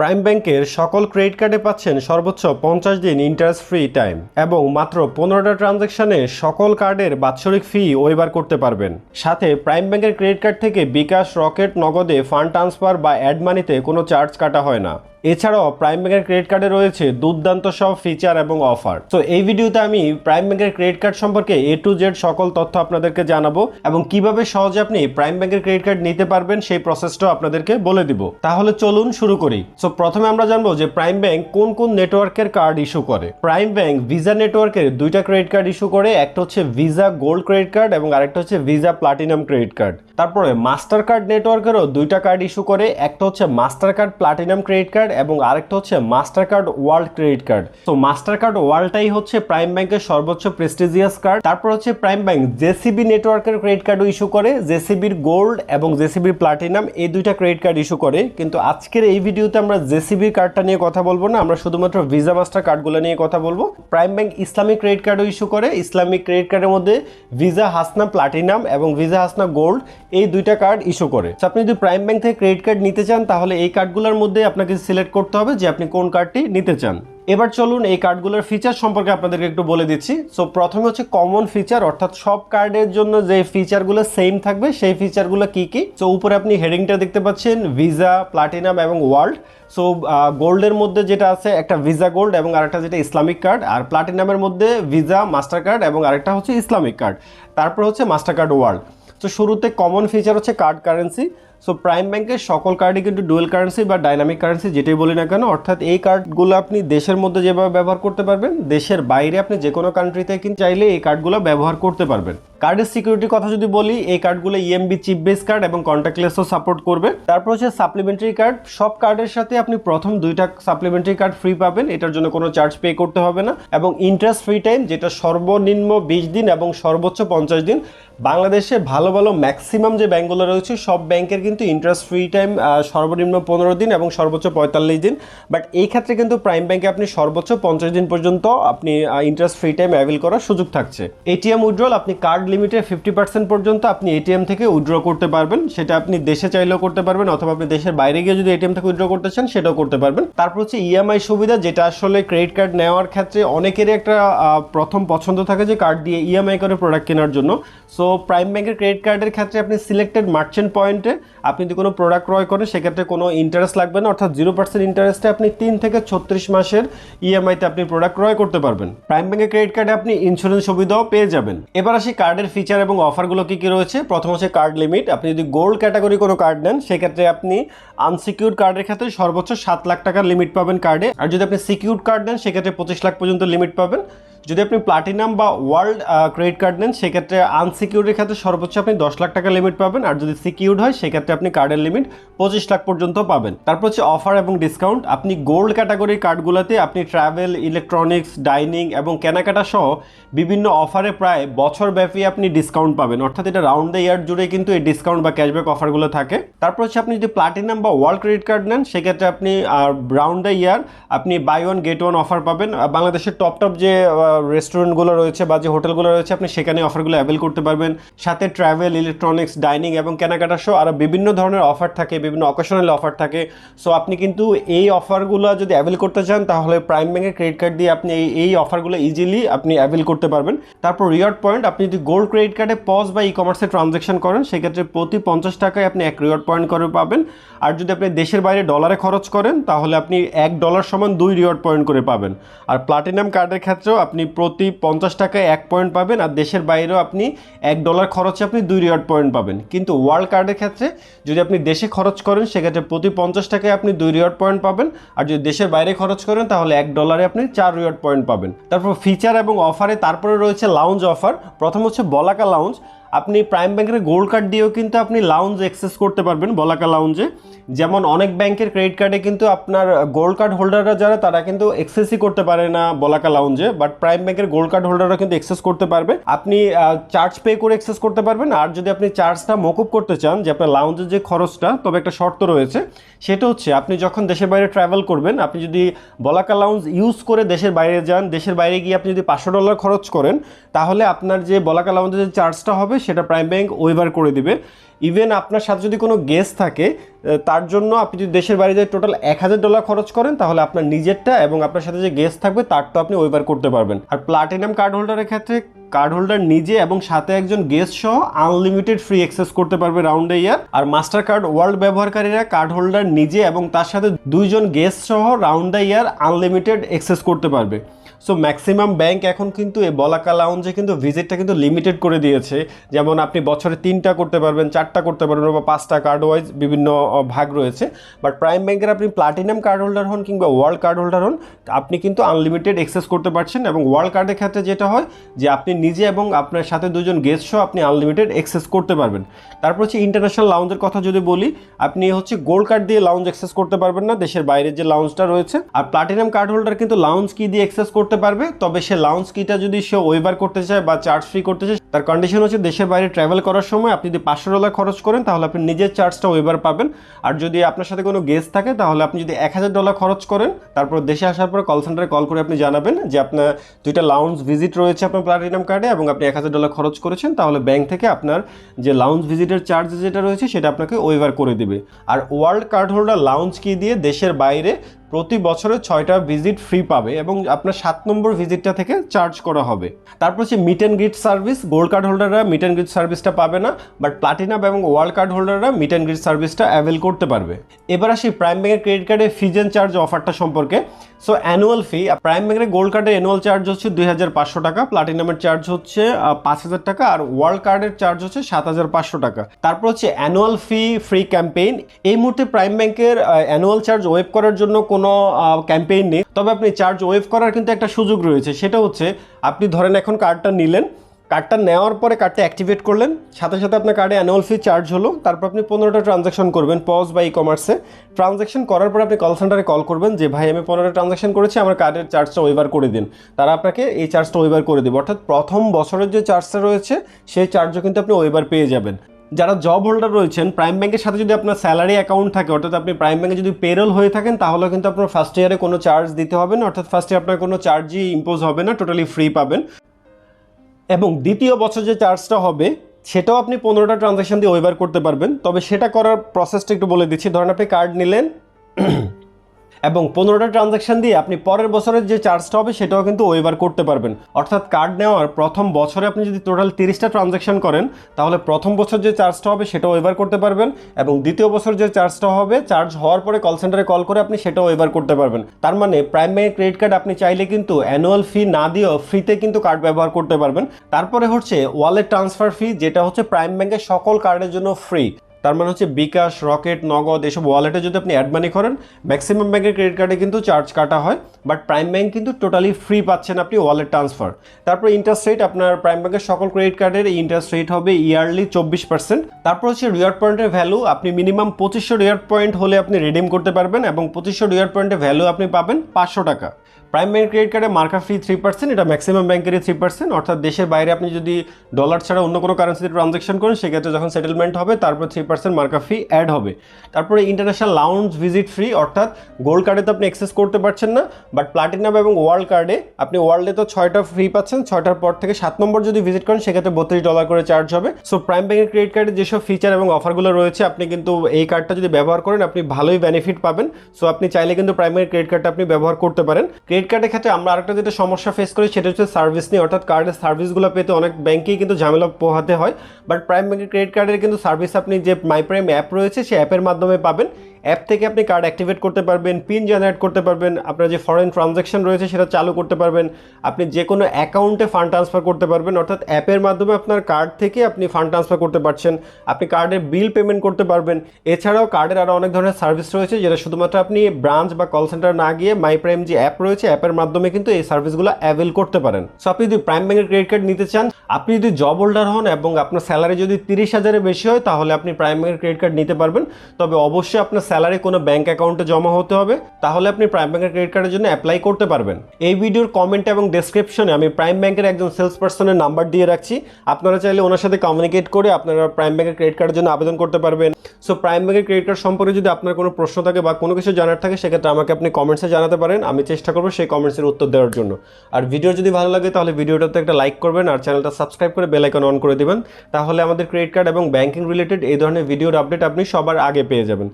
Prime ব্যাংকের সকল credit কার্ডে পাচ্ছেন সর্বোচ্চ পঞ্চাশ দিন ইন্টারেস্ট ফ্রি টাইম এবং মাত্র পনেরোটা ট্রানজ্যাকশানে সকল কার্ডের বাৎসরিক ফি ওইবার করতে পারবেন। সাথে প্রাইম ব্যাংকের ক্রেডিট কার্ড থেকে বিকাশ, রকেট, নগদে ফান্ড ট্রান্সফার বা অ্যাড মানিতে কোনো চার্জ কাটা হয় না। এছাড়াও প্রাইম ব্যাংকের ক্রেডিট কার্ডে রয়েছে দুর্দান্ত সব ফিচার এবং অফার তো এই ভিডিওতে আমি প্রাইম ব্যাংকের ক্রেডিট কার্ড সম্পর্কে এ টু জেড সকল তথ্য আপনাদেরকে জানাব এবং কীভাবে সহজে আপনি প্রাইম ব্যাংকের ক্রেডিট কার্ড নিতে পারবেন সেই প্রসেসটাও আপনাদেরকে বলে দিব। তাহলে চলুন শুরু করি। সো প্রথমে আমরা জানব যে প্রাইম ব্যাংক কোন কোন নেটওয়ার্কের কার্ড ইস্যু করে। প্রাইম ব্যাংক ভিসা নেটওয়ার্কের দুইটা ক্রেডিট কার্ড ইস্যু করে, একটা হচ্ছে ভিসা গোল্ড ক্রেডিট কার্ড এবং আরেকটা হচ্ছে ভিসা প্লাটিনাম ক্রেডিট কার্ড তারপরে মাস্টার কার্ড নেটওয়ার্কেরও দুইটা কার্ড ইস্যু করে, একটা হচ্ছে Mastercard platinum credit card এবং আরেকটা হচ্ছে master card world credit card তো মাস্টার কার্ড ওয়ার্ল্ডটাই হচ্ছে প্রাইম ব্যাংকের সর্বোচ্চ প্রেস্টিজিয়াস কার্ড তারপর হচ্ছে প্রাইম ব্যাংক জেসিবি নেটওয়ার্কের ক্রেডিট কার্ডও ইস্যু করে। জেসিবির গোল্ড এবং জেসিবির প্লাটিনাম এই দুইটা ক্রেডিট কার্ড ইস্যু করে। কিন্তু আজকের এই ভিডিওতে আমরা জেসিবির কার্ডটা নিয়ে কথা বলব না। আমরা শুধুমাত্র ভিসা মাস্টার কার্ডগুলো নিয়ে কথা বলব। প্রাইম ব্যাংক ইসলামিক ক্রেডিট কার্ডও ইস্যু করে। ইসলামিক ক্রেডিট কার্ডের মধ্যে ভিসা হাসনা প্লাটিনাম এবং ভিসা হাসনা গোল্ড এই দুইটা কার্ড ইস্যু করে। আপনি যদি প্রাইম ব্যাংক থেকে ক্রেডিট কার্ড নিতে চান, তাহলে এই কার্ডগুলোর মধ্যে আপনাকে সিলেক্ট করতে হবে যে আপনি কোন কার্ডটি নিতে চান। এবার চলুন এই কার্ডগুলোর ফিচার সম্পর্কে আপনাদেরকে একটু বলে দিচ্ছি। সো প্রথমে হচ্ছে কমন ফিচার অর্থাৎ সব কার্ডের জন্য যে ফিচারগুলো সেম থাকবে, সেই ফিচারগুলো কি কি? সো উপরে আপনি হেডিংটা দেখতে পাচ্ছেন ভিসা প্লাটিনাম এবং ওয়ার্ল্ড সো গোল্ডের মধ্যে যেটা আছে, একটা ভিসা গোল্ড এবং আরেকটা যেটা ইসলামিক কার্ড আর প্লাটিনামের মধ্যে ভিসা মাস্টার কার্ড এবং আরেকটা হচ্ছে ইসলামিক কার্ড তারপর হচ্ছে মাস্টার কার্ড ওয়ার্ল্ড তো শুরুতে কমন ফিচার হচ্ছে কার্ড কারেন্সি সো প্রাইম ব্যাংকের সকল কার্ডই কিন্তু ডুয়েল কারেন্সি বা ডাইনামিক কারেন্সি যেটাই বলি না কেন, অর্থাৎ এই কার্ডগুলো আপনি দেশের মধ্যে যেভাবে ব্যবহার করতে পারবেন, দেশের বাইরে আপনি যে কোনো কান্ট্রিতে কিন্তু চাইলে এই কার্ডগুলো ব্যবহার করতে পারবেন। কার্ডের সিকিউরিটির কথা যদি বলি, এই কার্ডগুলো ইএমবি চিপ বেস কার্ড এবং কন্ট্যাক্টলেসও সাপোর্ট করবে। তারপর হচ্ছে সাপ্লিমেন্টারি কার্ড সব কার্ডের সাথে আপনি প্রথম দুইটা সাপ্লিমেন্টারি কার্ড ফ্রি পাবেন, এটার জন্য কোনো চার্জ পে করতে হবে না। এবং ইন্টারেস্ট ফ্রি টাইম যেটা সর্বনিম্ন বিশ দিন এবং সর্বোচ্চ পঞ্চাশ দিন, বাংলাদেশে ভালো ভালো ম্যাক্সিমাম যে ব্যাঙ্কগুলো রয়েছে, সব ব্যাংকের কিন্তু ইন্টারেস্ট ফ্রি টাইম সর্বনিম্ন পনেরো দিন এবং সর্বোচ্চ পঁয়তাল্লিশ দিন। বাট এই ক্ষেত্রে কিন্তু প্রাইম ব্যাংকে আপনি সর্বোচ্চ পঞ্চাশ দিন পর্যন্ত আপনি ইন্টারেস্ট ফ্রি টাইম অ্যাভেল করার সুযোগ থাকছে। এটিএম উইড্রল আপনি কার্ড লিমিটের ফিফটি পার্সেন্ট পর্যন্ত আপনি এটিএম থেকে উইড্র করতে পারবেন। সেটা আপনি দেশে চাইলেও করতে পারবেন অথবা আপনি দেশের বাইরে গিয়ে যদি এটিএম থেকে উইড্র করতে চান, সেটাও করতে পারবেন। তারপর হচ্ছে ইএমআই সুবিধা, যেটা আসলে ক্রেডিট কার্ড নেওয়ার ক্ষেত্রে অনেকেরই একটা প্রথম পছন্দ থাকে যে কার্ড দিয়ে ইএমআই করে প্রোডাক্ট কেনার জন্য। সো প্রাইম ব্যাংকের ক্রেডিট কার্ডের ক্ষেত্রে আপনি সিলেক্টেড মার্চেন্ট পয়েন্টে আপনি যদি কোনো প্রোডাক্ট ক্রয় করেন, সেক্ষেত্রে কোনো ইন্টারেস্ট লাগবে না। অর্থাৎ জিরো পার্সেন্ট ইন্টারেস্টে আপনি তিন থেকে ছত্রিশ মাসের ইএমআইতে আপনি প্রোডাক্ট ক্রয় করতে পারবেন। প্রাইম ব্যাংকের ক্রেডিট কার্ডে আপনি ইন্স্যুরেন্স সুবিধাও পেয়ে যাবেন। এবার আসি কার্ডের ফিচার এবং অফারগুলো কী কী রয়েছে। প্রথম হচ্ছে কার্ড লিমিট আপনি যদি গোল্ড ক্যাটাগরি কোনো কার্ড নেন, সেক্ষেত্রে আপনি আনসিকিউর কার্ডের ক্ষেত্রে সর্বোচ্চ সাত লাখ টাকার লিমিট পাবেন কার্ডে আর যদি আপনি সিকিউর কার্ড নেন, সেক্ষেত্রে পঁচিশ লাখ পর্যন্ত লিমিট পাবেন। যদি আপনি প্লাটিনাম বা ওয়ার্ল্ড ক্রেডিট কার্ড নেন, সেক্ষেত্রে আনসিকিউরের ক্ষেত্রে সর্বোচ্চ আপনি দশ লাখ টাকা লিমিট পাবেন। আর যদি সিকিউর্ড হয়, সেক্ষেত্রে আপনি কার্ডের লিমিট পঁচিশ লাখ পর্যন্ত পাবেন। তারপর হচ্ছে অফার এবং ডিসকাউন্ট আপনি গোল্ড ক্যাটাগরির কার্ডগুলোতে আপনি ট্রাভেল ইলেকট্রনিক্স ডাইনিং এবং কেনাকাটা সহ বিভিন্ন অফারে প্রায় বছর ব্যাপী আপনি ডিসকাউন্ট পাবেন। অর্থাৎ এটা রাউন্ড দ্য ইয়ার জুড়ে কিন্তু এই ডিসকাউন্ট বা ক্যাশব্যাক অফারগুলো থাকে। তারপর হচ্ছে আপনি যদি প্লাটিনাম বা ওয়ার্ল্ড ক্রেডিট কার্ড নেন, সেক্ষেত্রে আপনি রাউন্ড দ্য ইয়ার আপনি buy one get one offer পাবেন। বাংলাদেশের টপ টপ যে রেস্টুরেন্টগুলো রয়েছে বা যে হোটেলগুলো রয়েছে, আপনি সেখানে অফারগুলো অ্যাভেল করতে পারবেন। সাথে ট্রাভেল ইলেকট্রনিক্স ডাইনিং এবং কেনাকাটা সহ আরও বিভিন্ন ধরনের অফার থাকে, বিভিন্ন অকেশনাল অফার থাকে। সো আপনি কিন্তু এই অফারগুলো যদি অ্যাভেল করতে চান, তাহলে প্রাইম ব্যাংকের ক্রেডিট কার্ড দিয়ে আপনি এই এই অফারগুলো ইজিলি আপনি অ্যাভেল করতে পারবেন। তারপর রিওয়ার্ড পয়েন্ট আপনি যদি গোল্ড ক্রেডিট কার্ডে পজ বা ই কমার্সে ট্রানজ্যাকশন করেন, সেক্ষেত্রে প্রতি পঞ্চাশ টাকায় আপনি এক রিওয়ার্ড পয়েন্ট করে পাবেন। আর যদি আপনি দেশের বাইরে ডলারে খরচ করেন, তাহলে আপনি এক ডলার সমান দুই রিওয়ার্ড পয়েন্ট করে পাবেন। আর প্লাটিনাম কার্ডের ক্ষেত্রেও আপনি প্রতি পঞ্চাশ টাকায় এক পয়েন্ট পাবেন আর দেশের বাইরেও আপনি এক ডলার খরচে আপনি দুই রিওয়ার্ড পয়েন্ট পাবেন। কিন্তু ওয়ার্ল্ড কার্ডের ক্ষেত্রে যদি আপনি দেশে খরচ করেন, সেক্ষেত্রে প্রতি পঞ্চাশ টাকায় আপনি দুই রিওয়ার্ড পয়েন্ট পাবেন আর যদি দেশের বাইরে খরচ করেন, তাহলে এক ডলারে আপনি চার রিওয়ার্ড পয়েন্ট পাবেন। তারপর ফিচার এবং অফারে তারপরে রয়েছে লাউঞ্জ অফার প্রথম হচ্ছে বলাকা লাউঞ্জ আপনি প্রাইম ব্যাংকের গোল্ড কার্ড দিয়েও কিন্তু আপনি লাউঞ্জ অ্যাক্সেস করতে পারবেন, বলাকা লাউঞ্জে যেমন অনেক ব্যাংকের ক্রেডিট কার্ডে কিন্তু আপনার গোল্ড কার্ড হোল্ডাররা যারা, তারা কিন্তু এক্সেসই করতে পারে না বলাকা লাউঞ্জে বাট প্রাইম ব্যাংকের গোল্ড কার্ড হোল্ডাররা কিন্তু এক্সেস করতে পারবে। আপনি চার্জ পে করে এক্সেস করতে পারবেন। আর যদি আপনি চার্জটা মকুব করতে চান, যে আপনার লাউঞ্জের যে খরচটা, তবে একটা শর্ত রয়েছে। সেটা হচ্ছে, আপনি যখন দেশের বাইরে ট্রাভেল করবেন, আপনি যদি বলাকা লাউঞ্জ ইউজ করে দেশের বাইরে যান, দেশের বাইরে গিয়ে আপনি যদি পাঁচশো ডলার খরচ করেন, তাহলে আপনার যে বলাকা লাউঞ্জের যে চার্জটা হবে হবে, সেটা প্রাইম ব্যাংক ওয়েভার করে দিবে। ইভেন আপনার সাথে যদি কোনো গেস্ট থাকে তার জন্য আপনি যদি দেশের বাড়িতে টোটাল এক হাজার ডলার খরচ করেন, তাহলে আপনার নিজেরটা এবং আপনার সাথে যে গেস্ট থাকবে তার তো আপনি ওয়েভার করতে পারবেন। আর প্লাটিনাম কার্ড হোল্ডারের ক্ষেত্রে কার্ড হোল্ডার নিজে এবং সাথে একজন গেস্ট সহ আনলিমিটেড ফ্রি অ্যাক্সেস করতে পারবে রাউন্ড ইয়ার আর মাস্টার কার্ড ওয়ার্ল্ড ব্যবহারকারীরা কার্ড হোল্ডার নিজে এবং তার সাথে দুইজন গেস্ট সহ round the year unlimited access করতে পারবে। সো ম্যাক্সিমাম ব্যাংক এখন কিন্তু এই বলাকা লাউঞ্জে কিন্তু ভিজিটটা কিন্তু লিমিটেড করে দিয়েছে। যেমন আপনি বছরে তিনটা করতে পারবেন, চারটা করতে পারবেন বা পাঁচটা কার্ড ওয়াইজ বিভিন্ন ভাগ রয়েছে। বাট প্রাইম ব্যাংকের আপনি প্লাটিনাম কার্ড হোল্ডার হন কিংবা ওয়ার্ল্ড কার্ড হোল্ডার হন, আপনি কিন্তু আনলিমিটেড অ্যাক্সেস করতে পারছেন এবং ওয়ার্ল্ড কার্ডের ক্ষেত্রে যেটা হয় যে আপনি নিজে এবং আপনার সাথে দুজন গেস্ট সহ আপনি আনলিমিটেড অ্যাক্সেস করতে পারবেন। তারপর হচ্ছে ইন্টারন্যাশনাল লাউঞ্জের কথা যদি বলি, আপনি হচ্ছে গোল্ড কার্ড দিয়ে লাউঞ্জ অ্যাক্সেস করতে পারবেন না, দেশের বাইরের যে লাউঞ্জটা রয়েছে। আর প্লাটিনাম কার্ড হোল্ডার কিন্তু লাউঞ্জ কি দিয়ে অ্যাক্সেস করতে পারবে, তবে সে লাউন্স কিটা যদি সে ওয়েভার করতে চায় বা চার্জ ফ্রি করতে চায়, তার কন্ডিশন হচ্ছে দেশের বাইরে ট্রাভেল করার সময় আপনি যদি পাঁচশো ডলার খরচ করেন, তাহলে আপনি নিজের চার্জটা ওয়েভার পাবেন। আর যদি আপনার সাথে কোনো গেস্ট থাকে, তাহলে আপনি যদি এক হাজার ডলার খরচ করেন, তারপর দেশে আসার পর কল সেন্টারে কল করে আপনি জানাবেন যে আপনার দুইটা লাউন্স ভিজিট রয়েছে আপনার প্লাটিনাম কার্ডে এবং আপনি এক হাজার ডলার খরচ করেছেন, তাহলে ব্যাংক থেকে আপনার যে লাউন্স ভিজিটের চার্জ যেটা রয়েছে, সেটা আপনাকে ওয়েভার করে দেবে। আর ওয়ার্ল্ড কার্ড হোল্ডার লাউঞ্জ কি দিয়ে দেশের বাইরে প্রতি বছরে ছয়টা ভিজিট ফ্রি পাবে এবং আপনার সাত নম্বর ভিজিটটা থেকে চার্জ করা হবে। তারপর হচ্ছে meet and greet service gold card হোল্ডাররা মিট অ্যান্ড গ্রিট সার্ভিসটা পাবে না বাট প্লাটিনাম এবং ওয়ার্ল্ড কার্ড হোল্ডাররা মিট অ্যান্ড গ্রিট সার্ভিসটা অ্যাভেল করতে পারবে। এবার আসি প্রাইম ব্যাংকের ক্রেডিট কার্ডের ফিজ অ্যান্ড চার্জ অফারটা সম্পর্কে। সো অ্যানুয়াল ফি প্রাইম ব্যাংকের গোল্ড কার্ডের অ্যানুয়াল চার্জ হচ্ছে দুই হাজার পাঁচশো টাকা প্লাটিনামের চার্জ হচ্ছে পাঁচ হাজার টাকা, আর ওয়ার্ল্ড কার্ডের চার্জ হচ্ছে সাত হাজার পাঁচশো টাকা। তারপর হচ্ছে অ্যানুয়াল ফি ফ্রি ক্যাম্পেইন এই মুহূর্তে প্রাইম ব্যাংকের অ্যানুয়াল চার্জ ওয়েভ করার জন্য কোনো ক্যাম্পেইন নেই। তবে আপনি চার্জ ওয়েভ করার কিন্তু একটা সুযোগ রয়েছে। সেটা হচ্ছে, আপনি ধরেন এখন কার্ডটা নিলেন কার্ডটা নেওয়ার পরে কার্ডটা অ্যাক্টিভেট করলেন, সাথে সাথে আপনার কার্ডে অ্যানুয়াল ফি চার্জ হলো, তারপর আপনি পনেরোটা ট্রানজাকশন করবেন পজ বা ই কমার্সে ট্রানজাকশন করার পর আপনি কল সেন্টারে কল করবেন যে, ভাই, আমি পনেরোটা ট্রানজাকশন করেছি, আমার কার্ডের চার্জটা ওয়েভার করে দিন। তারা আপনাকে এই চার্জটা ওয়েভার করে দেবে। অর্থাৎ প্রথম বছরের যে চার্জটা রয়েছে, সেই চার্জও কিন্তু আপনি ওয়েভার পেয়ে যাবেন। যারা জব হোল্ডার রয়েছেন প্রাইম ব্যাংকের সাথে যদি আপনার স্যালারি অ্যাকাউন্ট থাকে, অর্থাৎ আপনি প্রাইম ব্যাংকে যদি পেরোল হয়ে থাকেন তাহলে কিন্তু আপনার ফার্স্ট ইয়ারে কোনো চার্জ দিতে হবে না, অর্থাৎ ফার্স্ট ইয়ার আপনার কোনো চার্জই ইম্পোজ হবে না টোটালি ফ্রি পাবেন। এবং দ্বিতীয় বছর যে চার্জটা হবে, সেটাও আপনি পনেরোটা ট্রানজ্যাকশন দিয়ে ওয়েবার করতে পারবেন। তবে সেটা করার প্রসেসটা একটু বলে দিচ্ছি। ধরেন আপনি কার্ড নিলেন এবং পনেরোটা ট্রানজ্যাকশন দিয়ে আপনি পরের বছরের যে চার্জটা হবে সেটাও কিন্তু ওয়েবার করতে পারবেন। অর্থাৎ কার্ড নেওয়ার প্রথম বছরে আপনি যদি টোটাল তিরিশটা ট্রানজ্যাকশন করেন, তাহলে প্রথম বছর যে চার্জটা হবে সেটা ওয়েভার করতে পারবেন এবং দ্বিতীয় বছর যে চার্জটা হবে, চার্জ হওয়ার পরে কল সেন্টারে কল করে আপনি সেটাও ওয়েবার করতে পারবেন। তার মানে প্রাইম ব্যাংক ক্রেডিট কার্ড আপনি চাইলে কিন্তু অ্যানুয়াল ফি না দিয়েও ফ্রিতে কিন্তু কার্ড ব্যবহার করতে পারবেন। তারপরে হচ্ছে ওয়ালেট ট্রান্সফার ফি যেটা হচ্ছে প্রাইম ব্যাংকের সকল কার্ডের জন্য ফ্রি তার মানে হচ্ছে বিকাশ, রকেট, নগদ এসব ওয়ালেটে যদি আপনি অ্যাড মানি করেন ম্যাক্সিমাম ব্যাংকের ক্রেডিট কার্ডে কিন্তু চার্জ কাটা হয় বাট প্রাইম ব্যাংক কিন্তু টোটালি ফ্রি পাচ্ছেন আপনি ওয়ালেট ট্রান্সফার তারপর ইন্টারেস্ট রেট আপনার প্রাইম ব্যাংকের সকল ক্রেডিট কার্ডের ইন্টারেস্ট রেট হবে ইয়ারলি চব্বিশ পার্সেন্ট তারপর হচ্ছে রিওয়ার্ড পয়েন্টের ভ্যালু আপনি মিনিমাম পঁচিশশো রিওয়ার্ড পয়েন্ট হলে আপনি রিডিম করতে পারবেন এবং পঁচিশশো রিওয়ার্ড পয়েন্টের ভ্যালু আপনি পাবেন পাঁচশো টাকা। প্রাইম ব্যাংক ক্রেডিট কার্ডে মার্কার ফ্রি থ্রি পার্সেন্ট এটা ম্যাক্সিমাম ব্যাংকেরই থ্রি পার্সেন্ট অর্থাৎ দেশের বাইরে আপনি যদি ডলার ছাড়া অন্য কোনো কারেন্সিতে ট্রানজাকশন করেন, সেক্ষেত্রে যখন সেটেলমেন্ট হবে, তারপর থ্রি পার্সেন্ট মার্কা ফি অ্যাড হবে। তারপরে ইন্টারন্যাশনাল লাউঞ্জ ভিজিট ফ্রি অর্থাৎ গোল্ড কার্ডে তো আপনি অ্যাক্সেস করতে পারছেন না বাট প্লাটিনাম এবং ওয়ার্ল্ড কার্ডে আপনি ওয়ার্ল্ডে তো ছয়টা ফ্রি পাচ্ছেন, ছয়টার পর থেকে সাত নম্বর যদি ভিজিট করেন, সেক্ষেত্রে বত্রিশ ডলার করে চার্জ হবে। সো প্রাইম ব্যাংকের ক্রেডিট কার্ডে যেসব ফিচার এবং অফারগুলো রয়েছে, আপনি কিন্তু এই কার্ডটা যদি ব্যবহার করেন, আপনি ভালোই বেনিফিট পাবেন। সো আপনি চাইলে কিন্তু প্রাইমারি ক্রেডিট কার্ডটা আপনি ব্যবহার করতে পারেন। ক্রেডিট কার্ডের ক্ষেত্রে আমরা আরেকটা যেটা সমস্যা ফেস করি, সেটা হচ্ছে সার্ভিস নিয়ে। অর্থাৎ কার্ডের সার্ভিসগুলো পেতে অনেক ব্যাংকেই কিন্তু ঝামেলা পোহাতে হয়। বাট প্রাইম ব্যাংকের ক্রেডিট কার্ডের কিন্তু সার্ভিস আপনি যে মাই প্রাইম অ্যাপ রয়েছে, সেই অ্যাপের মাধ্যমে পাবেন। অ্যাপ থেকে আপনি কার্ড অ্যাক্টিভেট করতে পারবেন পিন জেনারেট করতে পারবেন, আপনার যে ফরেন ট্রানজ্যাকশন রয়েছে সেটা চালু করতে পারবেন, আপনি যে কোনো অ্যাকাউন্টে ফান্ড ট্রান্সফার করতে পারবেন, অর্থাৎ অ্যাপের মাধ্যমে আপনার কার্ড থেকে আপনি ফান্ড ট্রান্সফার করতে পারছেন, আপনি কার্ডের বিল পেমেন্ট করতে পারবেন, এছাড়াও কার্ডের আরও অনেক ধরনের সার্ভিস রয়েছে যেটা শুধুমাত্র আপনি ব্রাঞ্চ বা কল সেন্টার না গিয়ে মাই প্রাইম যে অ্যাপ রয়েছে অ্যাপের মাধ্যমে কিন্তু এই সার্ভিসগুলো অ্যাভেল করতে পারেন। সো আপনি যদি প্রাইম ব্যাংকের ক্রেডিট কার্ড নিতে চান, আপনি যদি জব হোল্ডার হন এবং আপনার স্যালারি যদি তিরিশ হাজারের বেশি হয়, তাহলে আপনি প্রাইম ব্যাংকের ক্রেডিট কার্ড নিতে পারবেন। তবে অবশ্যই আপনার স্যালারি কোনো ব্যাংক অ্যাকাউন্টে জমা হতে হবে, তাহলে আপনি প্রাইম ব্যাংকের ক্রেডিট কার্ডের জন্য অ্যাপ্লাই করতে পারবেন। এই ভিডিওর কমেন্ট এবং ডেসক্রিপশনে আমি প্রাইম ব্যাংকের একজন সেলস পার্সনের নাম্বার দিয়ে রাখছি। আপনারা চাইলে ওনার সাথে কমিউনিকেট করে আপনারা প্রাইম ব্যাংকের ক্রেডিট কার্ডের জন্য আবেদন করতে পারবেন। সো প্রাইম ব্যাংকের ক্রেডিট কার্ড সম্পর্কে যদি আপনার কোনো প্রশ্ন থাকে বা কোনো কিছু জানার থাকে, সেক্ষেত্রে আমাকে আপনি কমেন্টসে জানাতে পারেন। আমি চেষ্টা করব সেই কমেন্টসের উত্তর দেওয়ার জন্য। আর ভিডিও যদি ভালো লাগে, তাহলে ভিডিওটাতে একটা লাইক করবেন আর চ্যানেলটা সাবস্ক্রাইব করে বেল আইকন অন করে দিবেন। তাহলে আমাদের ক্রেডিট কার্ড এবং ব্যাংকিং রিলেটেড এই ধরনের ভিডিওর আপডেট আপনি সবার আগে পেয়ে যাবেন।